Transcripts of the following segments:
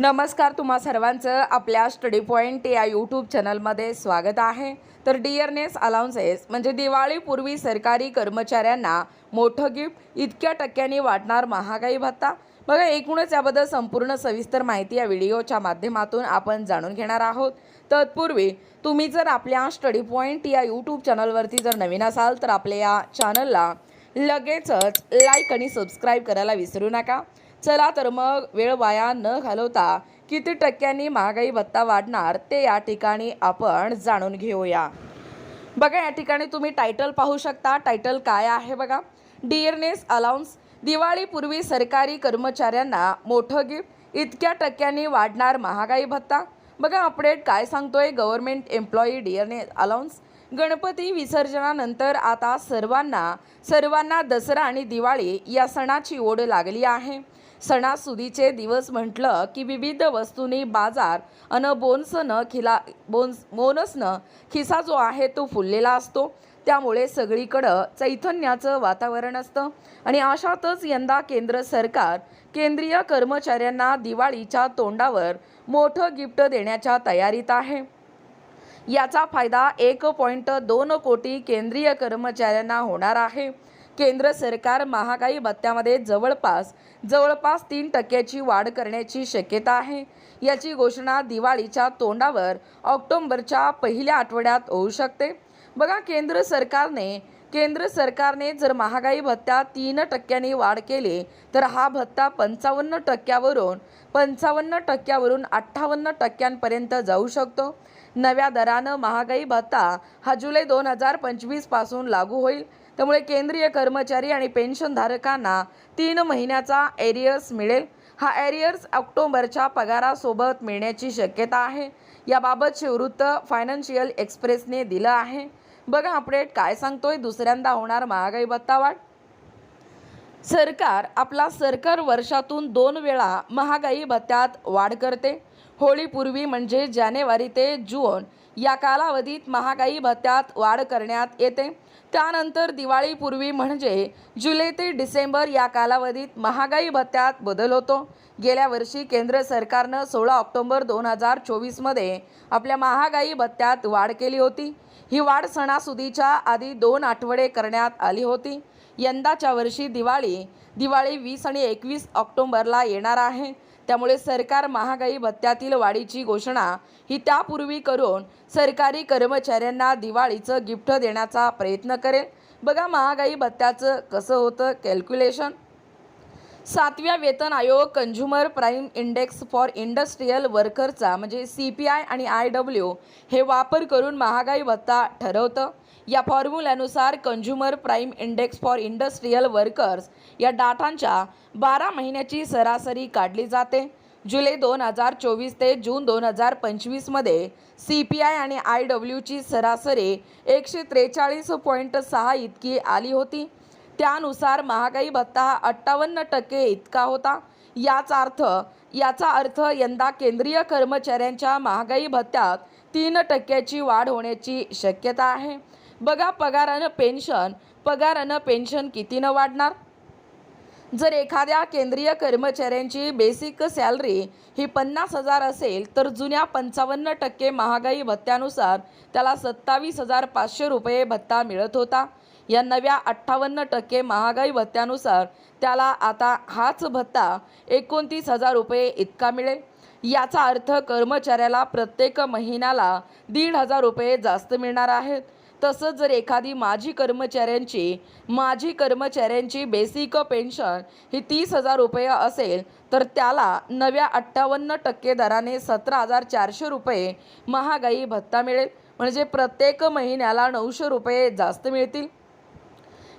नमस्कार तुम्हा सर्वांचं आपल्या स्टडी पॉईंट या यूट्यूब चॅनलमध्ये स्वागत आहे. तर डिअरनेस अलाउन्सेस म्हणजे दिवाळीपूर्वी सरकारी कर्मचाऱ्यांना मोठं गिफ्ट इतक्या टक्क्यांनी वाटणार महागाई भत्ता. बघा एकूणच याबद्दल संपूर्ण सविस्तर माहिती या व्हिडिओच्या माध्यमातून आपण जाणून घेणार आहोत. तत्पूर्वी तुम्ही जर आपल्या स्टडी पॉईंट या यूट्यूब चॅनलवरती जर नवीन असाल तर आपल्या या चॅनलला लगेचच लाईक आणि सबस्क्राईब करायला विसरू नका. चला तर मग वेळ वाया न घालवता किती टक्क्यांनी महागाई भत्ता वाढणार ते या ठिकाणी आपण जाणून घेऊया. बघा या ठिकाणी तुम्ही टायटल पाहू शकता. टायटल काय आहे बघा? डिअरनेस अलाउन्स दिवाळीपूर्वी सरकारी कर्मचाऱ्यांना मोठं गिफ्ट इतक्या टक्क्यांनी वाढणार महागाई भत्ता. बघा अपडेट काय सांगतोय government employee dearness allowance Ganpati विसर्जनानंतर आता सर्वांना सर्वांना दसरा आणि दिवाळी या सणाची ओढ लागली आहे. सणासुदीचे दिवस म्हटलं की विविध वस्तूंनी बाजार अन बोन्सनं खिला बोन्स बोनसनं खिसा जो आहे तो फुललेला असतो. त्यामुळे सगळीकडं चैतन्याचं वातावरण असतं. आणि अशातच यंदा केंद्र सरकार केंद्रीय कर्मचाऱ्यांना दिवाळीच्या तोंडावर मोठं गिफ्ट देण्याच्या तयारीत आहे. याचा फायदा एक पॉईंट दोन कोटी केंद्रीय कर्मचाऱ्यांना होणार आहे. केंद्र सरकार महागाई भत्त्यामध्ये जवळपास जवळपास तीन टक्क्याची वाढ करण्याची शक्यता आहे. याची घोषणा दिवाळीच्या तोंडावर ऑक्टोंबरच्या पहिल्या आठवड्यात होऊ शकते. बघा केंद्र सरकारने केंद्र सरकारने जर महागाई भत्त्यात तीन टक्क्यांनी वाढ केली तर हा भत्ता पंचावन्न टक्क्यावरून पंचावन्न टक्क्यावरून अठ्ठावन्न टक्क्यांपर्यंत जाऊ शकतो. नव्या दरानं महागाई भत्ता हा जुलै दोन हजार पंचवीसपासून लागू होईल. त्यामुळे केंद्रीय कर्मचारी आणि पेन्शनधारकांना तीन महिन्याचा एरियर्स मिळेल. हा एरियर्स ऑक्टोबरच्या पगारासोबत मिळण्याची शक्यता आहे. याबाबतचे वृत्त फायनान्शियल एक्सप्रेसने दिलं आहे. बघा अपडेट काय सांगतोय. दुसऱ्यांदा होणार महागाई भत्तावाढ सरकार आपला सरकार वर्षातून दोन वेळा महागाई भत्त्यात वाढ करते. होळीपूर्वी म्हणजे जानेवारी ते जून या कालावधीत महागाई भत्त्यात वाढ करण्यात येते. त्यानंतर दिवाळीपूर्वी म्हणजे जुलै ते डिसेंबर या कालावधीत महागाई भत्त्यात बदल होतो. गेल्या वर्षी केंद्र सरकारनं सोळा ऑक्टोबर दोन हजार चोवीसमध्ये आपल्या महागाई भत्त्यात वाढ केली होती. ही वाढ सणासुदीच्या आधी दोन आठवडे करण्यात आली होती. यंदाच्या वर्षी दिवाळी दिवाळी वीस आणि एकवीस ऑक्टोंबरला येणार आहे. त्यामुळे सरकार महागाई भत्त्यातील वाढीची घोषणा ही त्यापूर्वी करून सरकारी कर्मचाऱ्यांना दिवाळीचं गिफ्ट देण्याचा प्रयत्न करेल. बघा महागाई भत्त्याचं कसं होतं कॅल्क्युलेशन सातव्या वेतन आयोग consumer price index for industrial वर्करचा म्हणजे सी पी आय आणि आय डब्ल्यू हे वापर करून महागाई भत्ता ठरवतं. या फॉर्म्युल्यानुसार consumer price index for industrial workers या डाटांच्या बारा महिन्याची सरासरी काढली जाते. जुलै दोन हजार चोवीस ते जून दोन हजार पंचवीसमध्ये सी पी आय आणि आय डब्ल्यूची सरासरी एकशे त्रेचाळीस पॉईंट सहा इतकी आली होती. त्यानुसार महागाई भत्ता हा अठ्ठावन्न टक्के इतका होता. याचा अर्थ याचा अर्थ यंदा केंद्रीय कर्मचाऱ्यांच्या महागाई भत्त्यात तीन टक्क्याची वाढ होण्याची शक्यता आहे. बघा पगारानं पेन्शन पगारानं पेन्शन कितीनं वाढणार? जर एखाद्या केंद्रीय कर्मचाऱ्यांची बेसिक सॅलरी ही पन्नास हजार असेल तर जुन्या पंचावन्न टक्के महागाई भत्त्यानुसार त्याला सत्तावीस हजार पाचशे रुपये भत्ता मिळत होता. या नव्या अठ्ठावन्न टक्के महागाई भत्त्यानुसार त्याला आता हाच भत्ता एकोणतीस हजार रुपये इतका मिळेल. याचा अर्थ कर्मचाऱ्याला प्रत्येक महिन्याला दीड हजार रुपये जास्त मिळणार आहेत. तसंच जर एखादी माजी कर्मचाऱ्यांची माजी कर्मचाऱ्यांची बेसिक पेन्शन ही तीस हजार रुपये असेल तर त्याला नव्या अठ्ठावन्न टक्के दराने सतरा हजार चारशे रुपये महागाई भत्ता मिळेल. म्हणजे प्रत्येक महिन्याला नऊशे रुपये जास्त मिळतील.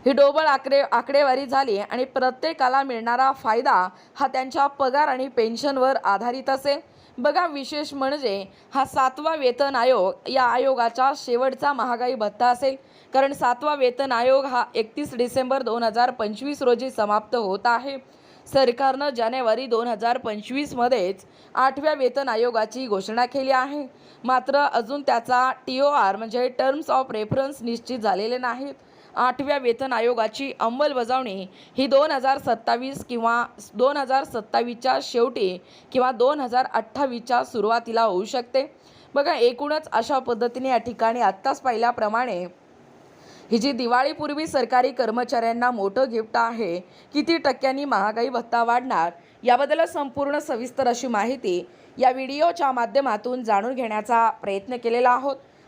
ही डोबळ आकडे आकडेवारी झाली आणि प्रत्येकाला मिळणारा फायदा हा त्यांच्या पगार आणि पेन्शनवर आधारित असेल बघा विशेष म्हणजे हा सातवा वेतन आयोग या आयोगाचा शेवटचा महागाई भत्ता असेल. कारण सातवा वेतन आयोग हा एकतीस डिसेंबर दोन हजार पंचवीस रोजी समाप्त होत आहे. सरकारनं जानेवारी दोन हजार पंचवीसमध्येच आठव्या वेतन आयोगाची घोषणा केली आहे. मात्र अजून त्याचा टी ओ आर म्हणजे टर्म्स ऑफ रेफरन्स निश्चित झालेले नाहीत. आठव्या वेतन आयोगाची अंमलबजावणी ही दोन हजार सत्तावीस किंवा दोन हजार सत्तावीसच्या शेवटी किंवा दोन हजार अठ्ठावीसच्या सुरुवातीला होऊ शकते. बघा एकूणच अशा पद्धतीने या ठिकाणी आत्ताच पाहिल्याप्रमाणे ही जी दिवाळीपूर्वी सरकारी कर्मचाऱ्यांना मोठं गिफ्ट आहे किती टक्क्यांनी महागाई भत्ता वाढणार याबद्दल संपूर्ण सविस्तर अशी माहिती या व्हिडिओच्या माध्यमातून जाणून घेण्याचा प्रयत्न केलेला आहोत.